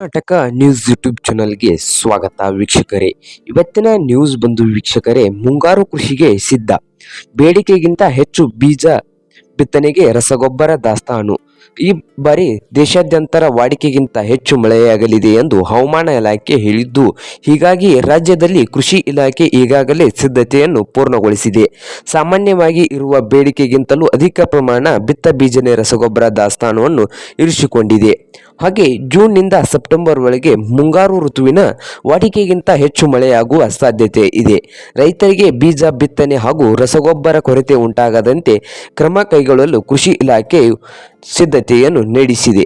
Karnataka news YouTube ಚಾನಲ್ಗೆ ಸ್ವಾಗತ ವೀಕ್ಷಕರೇ. ಇವತ್ತಿನ ನ್ಯೂಸ್ ಬಂದು ವೀಕ್ಷಕರೇ, ಮುಂಗಾರು ಕೃಷಿಗೆ ಸಿದ್ಧ. ಬೇಡಿಕೆಗಿಂತ ಹೆಚ್ಚು ಬೀಜ ಬಿತ್ತನೆಗೆ ರಸಗೊಬ್ಬರ ದಾಸ್ತಾನು. ಈ ಬಾರಿ ದೇಶಾದ್ಯಂತರ ವಾಡಿಕೆಗಿಂತ ಹೆಚ್ಚು ಮಳೆಯಾಗಲಿದೆ ಎಂದು ಹವಾಮಾನ ಇಲಾಖೆ ಹೇಳಿದ್ದು, ಹೀಗಾಗಿ ರಾಜ್ಯದಲ್ಲಿ ಕೃಷಿ ಇಲಾಖೆ ಈಗಾಗಲೇ ಸಿದ್ಧತೆಯನ್ನು ಪೂರ್ಣಗೊಳಿಸಿದೆ. ಸಾಮಾನ್ಯವಾಗಿ ಇರುವ ಬೇಡಿಕೆಗಿಂತಲೂ ಅಧಿಕ ಪ್ರಮಾಣ ಬಿತ್ತ ಬೀಜನೆ ರಸಗೊಬ್ಬರ ದಾಸ್ತಾನವನ್ನು ಇರಿಸಿಕೊಂಡಿದೆ. ಹಾಗೆ ಜೂನ್ನಿಂದ ಸೆಪ್ಟೆಂಬರ್ ಒಳಗೆ ಮುಂಗಾರು ಋತುವಿನ ವಾಡಿಕೆಗಿಂತ ಹೆಚ್ಚು ಮಳೆಯಾಗುವ ಸಾಧ್ಯತೆ ಇದೆ. ರೈತರಿಗೆ ಬೀಜ ಬಿತ್ತನೆ ಹಾಗೂ ರಸಗೊಬ್ಬರ ಕೊರತೆ ಉಂಟಾಗದಂತೆ ಕ್ರಮ ಕೈಗೊಳ್ಳಲು ಕೃಷಿ ಇಲಾಖೆಯು ಸಿದ್ಧತೆಯನ್ನು ನಡೆಸಿದೆ.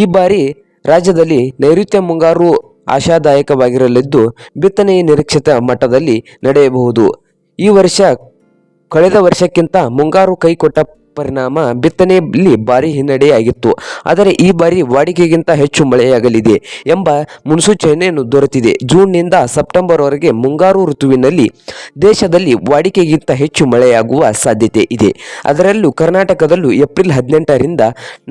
ಈ ಬಾರಿ ರಾಜ್ಯದಲ್ಲಿ ನೈಋತ್ಯ ಮುಂಗಾರು ಆಶಾದಾಯಕವಾಗಿರಲಿದ್ದು, ಬಿತ್ತನೆಯ ನಿರೀಕ್ಷಿತ ಮಟ್ಟದಲ್ಲಿ ನಡೆಯಬಹುದು. ಈ ವರ್ಷ, ಕಳೆದ ವರ್ಷಕ್ಕಿಂತ ಮುಂಗಾರು ಕೈಕೊಟ್ಟ ಪರಿಣಾಮ ಬಿತ್ತನೆಯಲ್ಲಿ ಭಾರಿ ಹಿನ್ನಡೆಯಾಗಿತ್ತು. ಆದರೆ ಈ ಬಾರಿ ವಾಡಿಕೆಗಿಂತ ಹೆಚ್ಚು ಮಳೆಯಾಗಲಿದೆ ಎಂಬ ಮುನ್ಸೂಚನೆಯನ್ನು ದೊರೆತಿದೆ. ಜೂನ್ನಿಂದ ಸೆಪ್ಟೆಂಬರ್ವರೆಗೆ ಮುಂಗಾರು ಋತುವಿನಲ್ಲಿ ದೇಶದಲ್ಲಿ ವಾಡಿಕೆಗಿಂತ ಹೆಚ್ಚು ಮಳೆಯಾಗುವ ಸಾಧ್ಯತೆ ಇದೆ. ಅದರಲ್ಲೂ ಕರ್ನಾಟಕದಲ್ಲೂ ಏಪ್ರಿಲ್ ಹದಿನೆಂಟರಿಂದ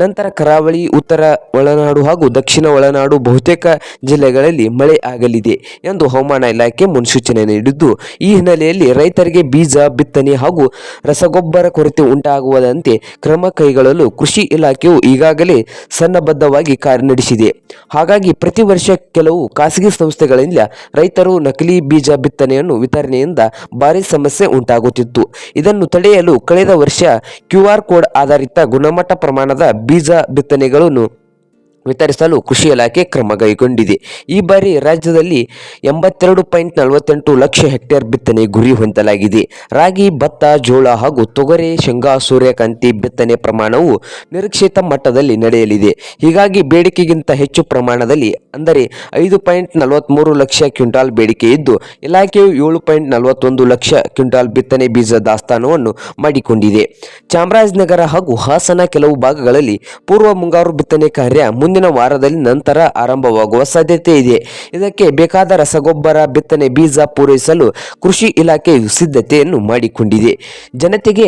ನಂತರ ಕರಾವಳಿ, ಉತ್ತರ ಒಳನಾಡು ಹಾಗೂ ದಕ್ಷಿಣ ಒಳನಾಡು ಬಹುತೇಕ ಜಿಲ್ಲೆಗಳಲ್ಲಿ ಮಳೆ ಆಗಲಿದೆ ಎಂದು ಹವಾಮಾನ ಇಲಾಖೆ ಮುನ್ಸೂಚನೆ ನೀಡಿದ್ದು, ಈ ಹಿನ್ನೆಲೆಯಲ್ಲಿ ರೈತರಿಗೆ ಬೀಜ, ಬಿತ್ತನೆ ಹಾಗೂ ರಸಗೊಬ್ಬರ ಕೊರತೆ ಉಂಟಾಗುವುದ ಕ್ರಮ ಕೈಗೊಳ್ಳಲು ಕೃಷಿ ಇಲಾಖೆಯು ಈಗಾಗಲೇ ಸನ್ನದ್ಧವಾಗಿ ಕಾರ್ಯನಡೆಸಿದೆ ಹಾಗಾಗಿ ಪ್ರತಿ ವರ್ಷ ಕೆಲವು ಖಾಸಗಿ ಸಂಸ್ಥೆಗಳಿಂದ ರೈತರು ನಕಲಿ ಬೀಜ ಬಿತ್ತನೆಯನ್ನು ವಿತರಣೆಯಿಂದ ಭಾರಿ ಸಮಸ್ಯೆ ಉಂಟಾಗುತ್ತಿತ್ತು. ಇದನ್ನು ತಡೆಯಲು ಕಳೆದ ವರ್ಷ ಕ್ಯೂ ಆರ್ ಕೋಡ್ ಆಧಾರಿತ ಗುಣಮಟ್ಟ ಪ್ರಮಾಣದ ಬೀಜ ಬಿತ್ತನೆಗಳನ್ನು ವಿತರಿಸಲು ಕೃಷಿ ಇಲಾಖೆ ಕ್ರಮ ಕೈಗೊಂಡಿದೆ. ಈ ಬಾರಿ ರಾಜ್ಯದಲ್ಲಿ ಎಂಬತ್ತೆರಡು ಪಾಯಿಂಟ್ ನಲವತ್ತೆಂಟು ಲಕ್ಷ ಹೆಕ್ಟೇರ್ ಬಿತ್ತನೆ ಗುರಿ ಹೊಂದಲಾಗಿದೆ. ರಾಗಿ, ಭತ್ತ, ಜೋಳ ಹಾಗೂ ತೊಗರೆ, ಶೇಂಗಾ, ಸೂರ್ಯಕಾಂತಿ ಬಿತ್ತನೆ ಪ್ರಮಾಣವು ನಿರೀಕ್ಷಿತ ಮಟ್ಟದಲ್ಲಿ ನಡೆಯಲಿದೆ. ಹೀಗಾಗಿ ಬೇಡಿಕೆಗಿಂತ ಹೆಚ್ಚು ಪ್ರಮಾಣದಲ್ಲಿ, ಅಂದರೆ ಐದು ಪಾಯಿಂಟ್ ನಲವತ್ತ್ಮೂರು ಲಕ್ಷ ಕ್ವಿಂಟಾಲ್ ಬೇಡಿಕೆ ಇದ್ದು, ಇಲಾಖೆಯು ಏಳು ಪಾಯಿಂಟ್ ನಲವತ್ತೊಂದು ಲಕ್ಷ ಕ್ವಿಂಟಾಲ್ ಬಿತ್ತನೆ ಬೀಜ ದಾಸ್ತಾನವನ್ನು ಮಾಡಿಕೊಂಡಿದೆ. ಚಾಮರಾಜನಗರ ಹಾಗೂ ಹಾಸನ ಕೆಲವು ಭಾಗಗಳಲ್ಲಿ ಪೂರ್ವ ಮುಂಗಾರು ಬಿತ್ತನೆ ಕಾರ್ಯ ಮುಂದಿನ ವಾರದಲ್ಲಿ ನಂತರ ಆರಂಭವಾಗುವ ಸಾಧ್ಯತೆ ಇದೆ. ಇದಕ್ಕೆ ಬೇಕಾದ ರಸಗೊಬ್ಬರ, ಬಿತ್ತನೆ, ಬೀಜ ಪೂರೈಸಲು ಕೃಷಿ ಇಲಾಖೆಯು ಸಿದ್ಧತೆಯನ್ನು ಮಾಡಿಕೊಂಡಿದೆ. ಜನತೆಗೆ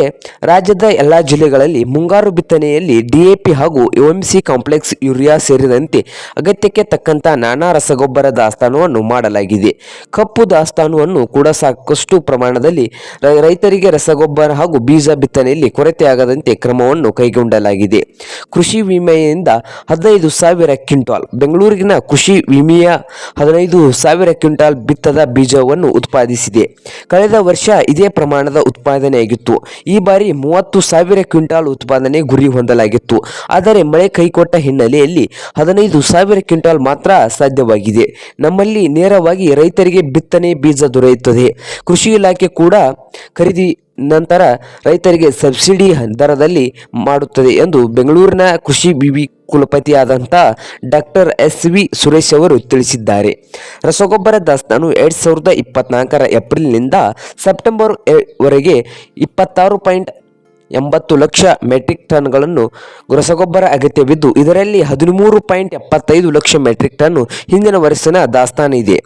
ರಾಜ್ಯದ ಎಲ್ಲಾ ಜಿಲ್ಲೆಗಳಲ್ಲಿ ಮುಂಗಾರು ಬಿತ್ತನೆಯಲ್ಲಿ ಡಿಎಪಿ ಹಾಗೂ ಎಂಸಿ ಕಾಂಪ್ಲೆಕ್ಸ್ ಯೂರಿಯಾ ಸೇರಿದಂತೆ ಅಗತ್ಯಕ್ಕೆ ತಕ್ಕಂತ ನಾನಾ ರಸಗೊಬ್ಬರ ದಾಸ್ತಾನುವನ್ನು ಮಾಡಲಾಗಿದೆ. ಕಪ್ಪು ದಾಸ್ತಾನುವನ್ನು ಕೂಡ ಸಾಕಷ್ಟು ಪ್ರಮಾಣದಲ್ಲಿ ರೈತರಿಗೆ ರಸಗೊಬ್ಬರ ಹಾಗೂ ಬೀಜ ಬಿತ್ತನೆಯಲ್ಲಿ ಕೊರತೆಯಾಗದಂತೆ ಕ್ರಮವನ್ನು ಕೈಗೊಂಡಲಾಗಿದೆ. ಕೃಷಿ ವಿಮೆಯಿಂದ ಹದಿನೈದು ಸಾವಿರ ಕ್ವಿಂಟಾಲ್. ಬೆಂಗಳೂರಿನ ಕೃಷಿ ವಿಮೆಯ ಹದಿನೈದು ಸಾವಿರ ಕ್ವಿಂಟಾಲ್ ಬಿತ್ತದ ಬೀಜವನ್ನು ಉತ್ಪಾದಿಸಿದೆ. ಕಳೆದ ವರ್ಷ ಇದೇ ಪ್ರಮಾಣದ ಉತ್ಪಾದನೆಯಾಗಿತ್ತು. ಈ ಬಾರಿ ಮೂವತ್ತು ಸಾವಿರ ಕ್ವಿಂಟಾಲ್ ಉತ್ಪಾದನೆ ಗುರಿ ಹೊಂದಲಾಗಿತ್ತು. ಆದರೆ ಮಳೆ ಕೈಕೊಟ್ಟ ಹಿನ್ನೆಲೆಯಲ್ಲಿ ಹದಿನೈದು ಸಾವಿರ ಕ್ವಿಂಟಾಲ್ ಮಾತ್ರ ಸಾಧ್ಯವಾಗಿದೆ. ನಮ್ಮಲ್ಲಿ ನೇರವಾಗಿ ರೈತರಿಗೆ ಬಿತ್ತನೆ ಬೀಜ ದೊರೆಯುತ್ತದೆ. ಕೃಷಿ ಇಲಾಖೆ ಕೂಡ ಖರೀದಿ ನಂತರ ರೈತರಿಗೆ ಸಬ್ಸಿಡಿ ದರದಲ್ಲಿ ಮಾಡುತ್ತದೆ ಎಂದು ಬೆಂಗಳೂರಿನ ಕೃಷಿ ವಿವಿ ಕುಲಪತಿಯಾದಂಥ ಡಾಕ್ಟರ್ ಎಸ್ ವಿ ಸುರೇಶ್ ಅವರು ತಿಳಿಸಿದ್ದಾರೆ. ರಸಗೊಬ್ಬರ ದಾಸ್ತಾನು ಎರಡು ಸಾವಿರದ ಇಪ್ಪತ್ನಾಲ್ಕರ ಏಪ್ರಿಲ್ನಿಂದ ಸೆಪ್ಟೆಂಬರ್ ವರೆಗೆ ಇಪ್ಪತ್ತಾರು ಪಾಯಿಂಟ್ ಎಂಬತ್ತು ಲಕ್ಷ ಮೆಟ್ರಿಕ್ ಟನ್ಗಳನ್ನು ರಸಗೊಬ್ಬರ ಅಗತ್ಯವಿದ್ದು, ಇದರಲ್ಲಿ ಹದಿಮೂರು ಪಾಯಿಂಟ್ ಎಪ್ಪತ್ತೈದು ಲಕ್ಷ ಮೆಟ್ರಿಕ್ ಟನ್ ಹಿಂದಿನ ವರ್ಷನ ದಾಸ್ತಾನು ಇದೆ.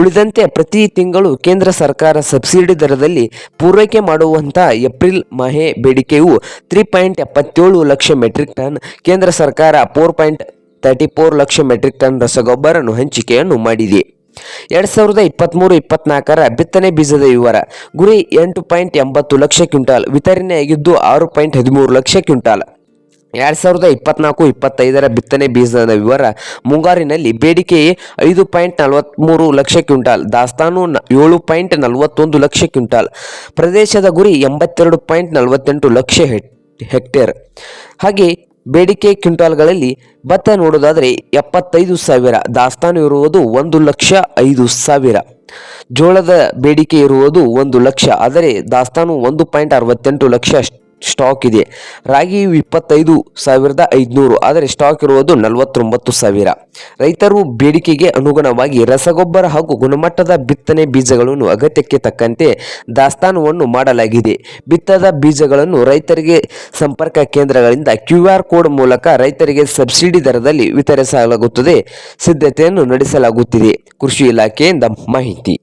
ಉಳಿದಂತೆ ಪ್ರತಿ ತಿಂಗಳು ಕೇಂದ್ರ ಸರ್ಕಾರ ಸಬ್ಸಿಡಿ ದರದಲ್ಲಿ ಪೂರೈಕೆ ಮಾಡುವಂತಹ ಏಪ್ರಿಲ್ ಮಹೆ ಬೇಡಿಕೆಯು ತ್ರೀ ಪಾಯಿಂಟ್ ಎಪ್ಪತ್ತೇಳು ಲಕ್ಷ ಮೆಟ್ರಿಕ್ ಟನ್ ಕೇಂದ್ರ ಸರ್ಕಾರ four point thirty four lakh metric tonne ರಸಗೊಬ್ಬರನ್ನು ಹಂಚಿಕೆಯನ್ನು ಮಾಡಿದೆ. ಎರಡ್ ಸಾವಿರದ ಇಪ್ಪತ್ತ್ಮೂರು ಇಪ್ಪತ್ನಾಲ್ಕರ ಬಿತ್ತನೆ ಬೀಜದ ವಿವರ. ಗುರಿ ಎಂಟು ಪಾಯಿಂಟ್ ಎಂಬತ್ತು ಲಕ್ಷ ಕ್ವಿಂಟಾಲ್ ವಿತರಣೆಯಾಗಿದ್ದು ಆರು ಪಾಯಿಂಟ್ ಹದಿಮೂರು ಲಕ್ಷ ಕ್ವಿಂಟಾಲ್. ಎರಡು ಸಾವಿರದ ಇಪ್ಪತ್ನಾಲ್ಕು ಇಪ್ಪತ್ತೈದರ ಬಿತ್ತನೆ ಬೀಜದ ವಿವರ. ಮುಂಗಾರಿನಲ್ಲಿ ಬೇಡಿಕೆ ಐದು ಪಾಯಿಂಟ್ ನಲವತ್ತ್ಮೂರು ಲಕ್ಷ ಕ್ವಿಂಟಾಲ್, ದಾಸ್ತಾನು ಏಳು ಪಾಯಿಂಟ್ ನಲವತ್ತೊಂದು ಲಕ್ಷ ಕ್ವಿಂಟಾಲ್. ಪ್ರದೇಶದ ಗುರಿ ಎಂಬತ್ತೆರಡು ಪಾಯಿಂಟ್ ನಲವತ್ತೆಂಟು ಲಕ್ಷ ಹೆಕ್ಟೇರ್. ಹಾಗೆ ಬೇಡಿಕೆ ಕ್ವಿಂಟಾಲ್ಗಳಲ್ಲಿ ಭತ್ತ ನೋಡೋದಾದರೆ ಎಪ್ಪತ್ತೈದು ಸಾವಿರ, ದಾಸ್ತಾನು ಇರುವುದು ಒಂದು ಲಕ್ಷ ಐದು ಸಾವಿರ. ಜೋಳದ ಬೇಡಿಕೆ ಇರುವುದು ಒಂದು ಲಕ್ಷ, ಆದರೆ ದಾಸ್ತಾನು ಒಂದು ಪಾಯಿಂಟ್ ಅರವತ್ತೆಂಟು ಲಕ್ಷ ಸ್ಟಾಕ್ ಇದೆ. ರಾಗಿ ಇಪ್ಪತ್ತೈದು ಸಾವಿರದ ಐದುನೂರು, ಆದರೆ ಸ್ಟಾಕ್ ಇರುವುದು ನಲವತ್ತೊಂಬತ್ತು ಸಾವಿರ. ರೈತರು ಬೇಡಿಕೆಗೆ ಅನುಗುಣವಾಗಿ ರಸಗೊಬ್ಬರ ಹಾಗೂ ಗುಣಮಟ್ಟದ ಬಿತ್ತನೆ ಬೀಜಗಳನ್ನು ಅಗತ್ಯಕ್ಕೆ ತಕ್ಕಂತೆ ದಾಸ್ತಾನುವನ್ನು ಮಾಡಲಾಗಿದೆ. ಬಿತ್ತದ ಬೀಜಗಳನ್ನು ರೈತರಿಗೆ ಸಂಪರ್ಕ ಕೇಂದ್ರಗಳಿಂದ ಕ್ಯೂ ಆರ್ ಕೋಡ್ ಮೂಲಕ ರೈತರಿಗೆ ಸಬ್ಸಿಡಿ ದರದಲ್ಲಿ ವಿತರಿಸಲಾಗುತ್ತದೆ. ಸಿದ್ಧತೆಯನ್ನು ನಡೆಸಲಾಗುತ್ತಿದೆ. ಕೃಷಿ ಇಲಾಖೆಯಿಂದ ಮಾಹಿತಿ.